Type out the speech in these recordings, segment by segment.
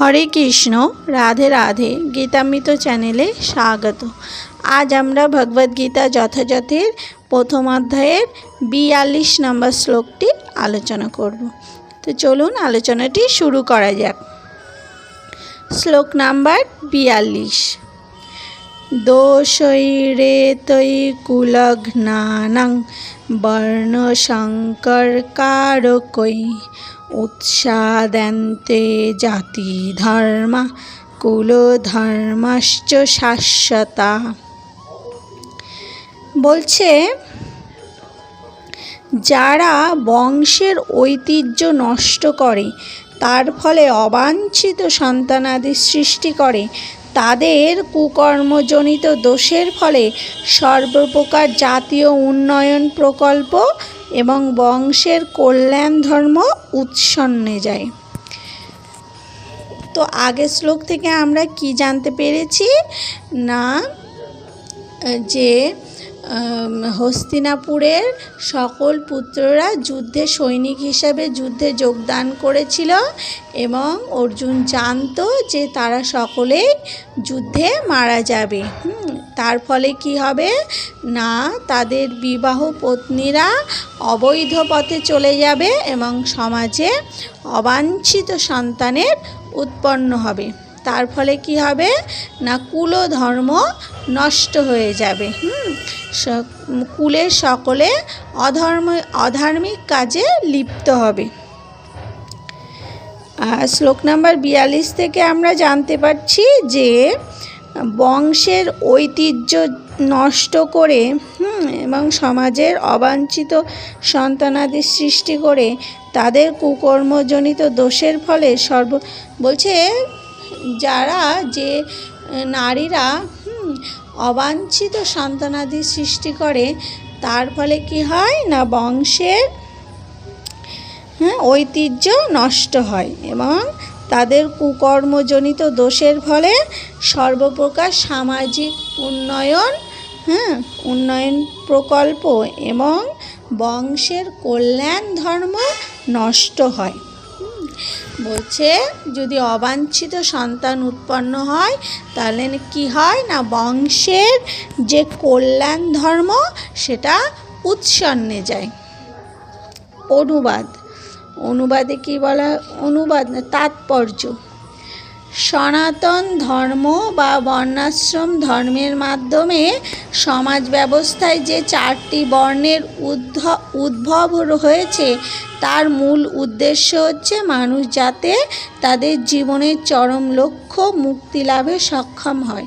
হরে কৃষ্ণ, রাধে রাধে, গীতামৃত চ্যানেলে স্বাগত। আজ আমরা ভগবদ্গীতা যথাযথের প্রথম অধ্যায়ের বিয়াল্লিশ নম্বর শ্লোকটি আলোচনা করব। তো চলুন আলোচনাটি শুরু করা যাক। শ্লোক নাম্বার বিয়াল্লিশ। দোষৈরেতৈ কুলঘ্নানং বর্ণশঙ্করকারকৈ উৎসাদান্তে জাতি ধর্মা, কুলধর্মাশ্চ শাশ্বতা। বলছে, যারা বংশের ঐতিহ্য নষ্ট করে, তার ফলে অবাঞ্ছিত সন্তানাদি সৃষ্টি করে, তাদের কুকর্মজনিত দোষের ফলে সর্বপ্রকার জাতীয় উন্নয়ন প্রকল্প এবং বংশের কল্যাণ ধর্ম উৎসন্নে যায়। তো আগের শ্লোক থেকে আমরা কি জানতে পেরেছি? না, যে হস্তিনাপুরের সকল পুত্ররা যুদ্ধে সৈনিক হিসাবে যুদ্ধে যোগদান করেছিল এবং অর্জুন জানতো যে তারা সকলেই যুদ্ধে মারা যাবে। তার ফলে কি হবে? না, তাদের বিবাহ পত্নীরা অবৈধ পথে চলে যাবে এবং সমাজে অবাঞ্ছিত সন্তানের উৎপন্ন হবে। তার ফলে কি হবে? না কুল ধর্ম নষ্ট হয়ে যাবে। হুম? কুলে সকলে অধর্ম, অধার্মিক কাজে লিপ্ত হবে। আর শ্লোক নাম্বার বিয়াল্লিশ থেকে আমরা জানতে পারছি যে, বংশের ঐতিহ্য নষ্ট করে এবং সমাজের অবাঞ্ছিত সন্তানাদি সৃষ্টি করে তাদের কুকর্মজনিত দোষের ফলে সর্ব, বলছে যারা যে নারীরা অবাঞ্ছিত সন্তানাদি সৃষ্টি করে, তার ফলে কি হয় না বংশের হ্যাঁ ঐতিহ্য নষ্ট হয় এবং তাদের কুকর্মজনিত দোষের ফলে সর্বপ্রকার সামাজিক উন্নয়ন হ্যাঁ উন্নয়ন প্রকল্প এবং বংশের কল্যাণ ধর্ম নষ্ট হয়। বলছে, যদি অবাঞ্ছিত সন্তান উৎপন্ন হয়, তাহলে কি হয় না বংশের যে কল্যাণ ধর্ম, সেটা উৎসন্নে যায়? অনুবাদ। অনুবাদে কি বলা, অনুবাদ না, তাৎপর্য। সনাতন ধর্ম বা বর্ণাশ্রম ধর্মের মাধ্যমে সমাজ ব্যবস্থায় যে চারটি বর্ণের উদ্ভ- উদ্ভব হয়েছে তার মূল উদ্দেশ্য হচ্ছে মানুষ যাতে তাদের জীবনের চরম লক্ষ্য মুক্তি লাভে সক্ষম হয়।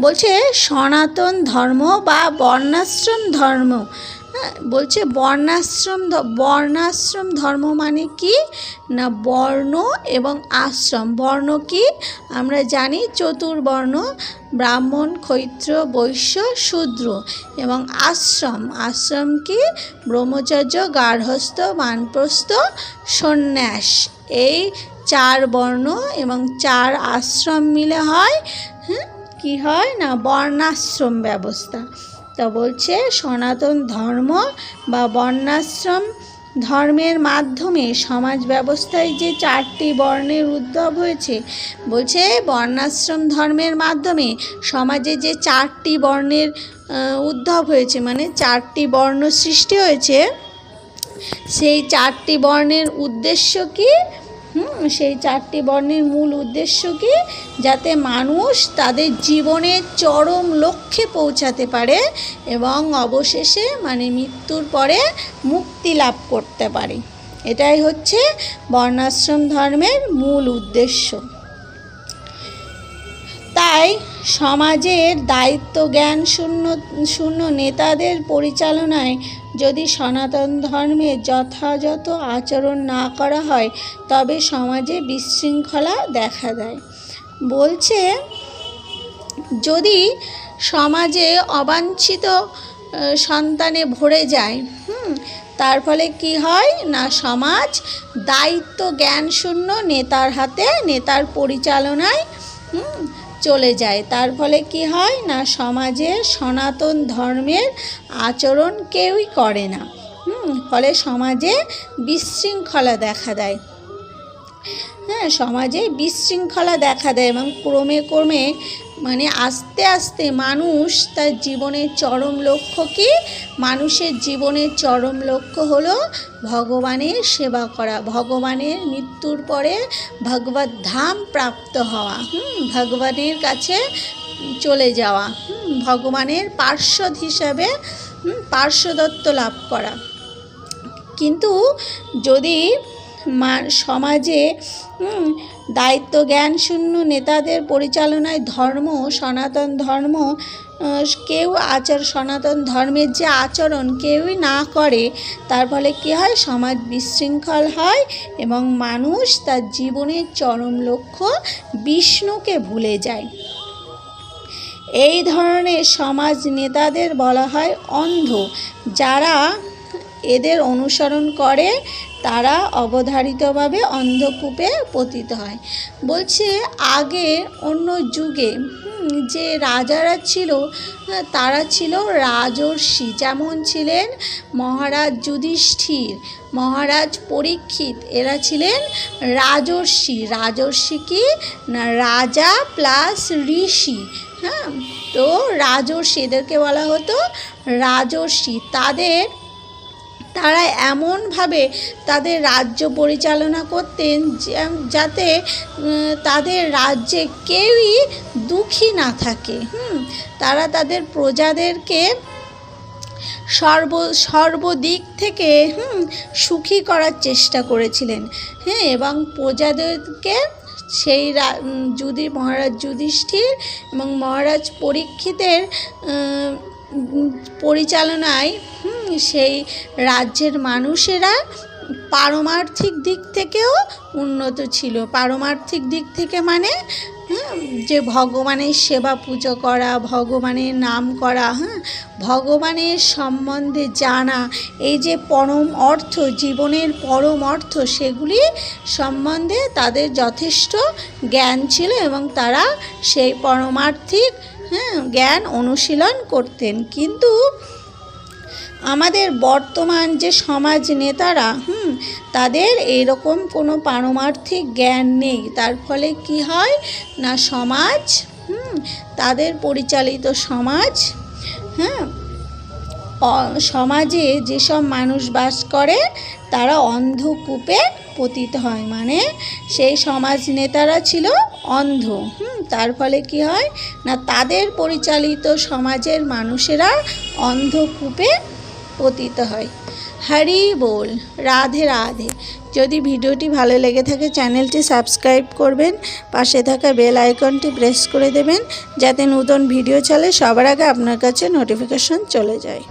বলছে সনাতন ধর্ম বা বর্ণাশ্রম ধর্ম হ্যাঁ, বলছে বর্ণাশ্রম বর্ণাশ্রম ধর্ম মানে কি? না বর্ণ এবং আশ্রম। বর্ণ কি? আমরা জানি চতুর্বর্ণ ব্রাহ্মণ ক্ষৈত্র বৈশ্য শূদ্র এবং আশ্রম। আশ্রম কি? ব্রহ্মচর্য গার্হস্থ বানপ্রস্থ সন্ন্যাস। এই চার বর্ণ এবং চার আশ্রম মিলে হয়। হ্যাঁ কি হয়? না বর্ণাশ্রম ব্যবস্থা। তা বলছে, সনাতন ধর্ম বা বর্ণাশ্রম ধর্মের মাধ্যমে সমাজ ব্যবস্থায় যে চারটি বর্ণের উদ্ভব হয়েছে, বলছে বর্ণাশ্রম ধর্মের মাধ্যমে সমাজে যে চারটি বর্ণের উদ্ভব হয়েছে মানে চারটি বর্ণ সৃষ্টি হয়েছে, সেই চারটি বর্ণের উদ্দেশ্য কি? হুম, সেই চারটি বর্ণের মূল উদ্দেশ্য কি? যাতে মানুষ তাদের জীবনের চরম লক্ষ্যে পৌঁছাতে পারে এবং অবশেষে মানে মৃত্যুর পরে মুক্তি লাভ করতে পারে। এটাই হচ্ছে বর্ণাশ্রম ধর্মের মূল উদ্দেশ্য। তাই সমাজের দায়িত্ব জ্ঞান শূন্য শূন্য নেতাদের পরিচালনায় যদি সনাতন ধর্মের যথাযথ আচরণ না করা হয়, তবে সমাজে বিশৃঙ্খলা দেখা দেয়। বলছে, যদি সমাজে অবাঞ্ছিত সন্তানে ভরে যায়, হুম, তার ফলে কি হয়? না সমাজ দায়িত্ব জ্ঞান শূন্য নেতার হাতে, নেতার পরিচালনায় চলে যায়। তার ফলে কি হয় না, সমাজে সনাতন ধর্মের আচরণ কেউই করে না। ফলে সমাজে বিশৃঙ্খলা দেখা দেয়। হ্যাঁ সমাজে বিশৃঙ্খলা দেখা দেয় এবং ক্রমে ক্রমে মানে আস্তে আস্তে মানুষ তার জীবনের চরম লক্ষ্য কি? মানুষের জীবনের চরম লক্ষ্য হলো ভগবানের সেবা করা, ভগবানের মৃত্যুর পরে ভগবত ধাম প্রাপ্ত হওয়া, হুম, ভগবানের কাছে চলে যাওয়া, হুম, ভগবানের পার্শ্বদ হিসাবে পার্শ্বদত্ত লাভ করা। কিন্তু যদি সমাজে দায়িত্ব জ্ঞান শূন্য নেতাদের পরিচালনায় ধর্ম, সনাতন ধর্ম কেউ আচার, সনাতন ধর্মের যে আচরণ কেউই না করে, তার ফলে কী হয়? সমাজ বিশৃঙ্খল হয় এবং মানুষ তার জীবনের চরম লক্ষ্য বিষ্ণুকে ভুলে যায়। এই ধরনের সমাজ নেতাদের বলা হয় অন্ধ, যারা এদের অনুসরণ করে তারা অবধারিতভাবে অন্ধকূপে পতিত হয়। বলছে, আগে অন্য যুগে যে রাজারা ছিল, তারা ছিল রাজর্ষি। যেমন ছিলেন মহারাজ যুধিষ্ঠির, মহারাজ পরীক্ষিত, এরা ছিলেন রাজর্ষি। রাজর্ষি কি? না, রাজা প্লাস ঋষি। হ্যাঁ তো রাজর্ষি, এদেরকে বলা হতো রাজর্ষি। তাদের তারা এমনভাবে তাদের রাজ্য পরিচালনা করতেন যাতে তাদের রাজ্যে কেউই দুঃখী না থাকে। হুম, তারা তাদের প্রজাদেরকে সর্ব, সর্বদিক থেকে, হুম, সুখী করার চেষ্টা করেছিলেন। হ্যাঁ এবং প্রজাদেরকে সেই যুধি মহারাজ যুধিষ্ঠির এবং মহারাজ পরীক্ষিতের পরিচালনায় সেই রাজ্যের মানুষেরা পারমার্থিক দিক থেকেও উন্নত ছিল। পারমার্থিক দিক থেকে মানে হ্যাঁ যে ভগবানের সেবা পুজো করা, ভগবানের নাম করা হ্যাঁ ভগবানের সম্বন্ধে জানা, এই যে পরম অর্থ, জীবনের পরম অর্থ, সেগুলি সম্বন্ধে তাদের যথেষ্ট জ্ঞান ছিল এবং তারা সেই পরমার্থিক হ্যাঁ জ্ঞান অনুশীলন করতেন। কিন্তু আমাদের বর্তমান যে সমাজ নেতারা, হুম, তাদের এরকম কোনো পারমার্থিক জ্ঞান নেই। তার ফলে কি হয় না সমাজ, হুম, তাদের পরিচালিত সমাজ হ্যাঁ সমাজে যেসব মানুষ বাস করে, তারা অন্ধকূপে পতিত হয়। মানে সেই সমাজ নেতারা ছিল অন্ধ, হুম, তার ফলে কি হয় না তাদের পরিচালিত সমাজের মানুষেরা অন্ধকূপে পতিত হয়। হরি বল, রাধে রাধে। যদি ভিডিওটি ভালো লেগে থাকে, চ্যানেলটি সাবস্ক্রাইব করবেন, পাশে থাকা বেল আইকনটি প্রেস করে দেবেন, যাতে নতুন ভিডিও চলে সবার আগে আপনার কাছে নোটিফিকেশন চলে যায়।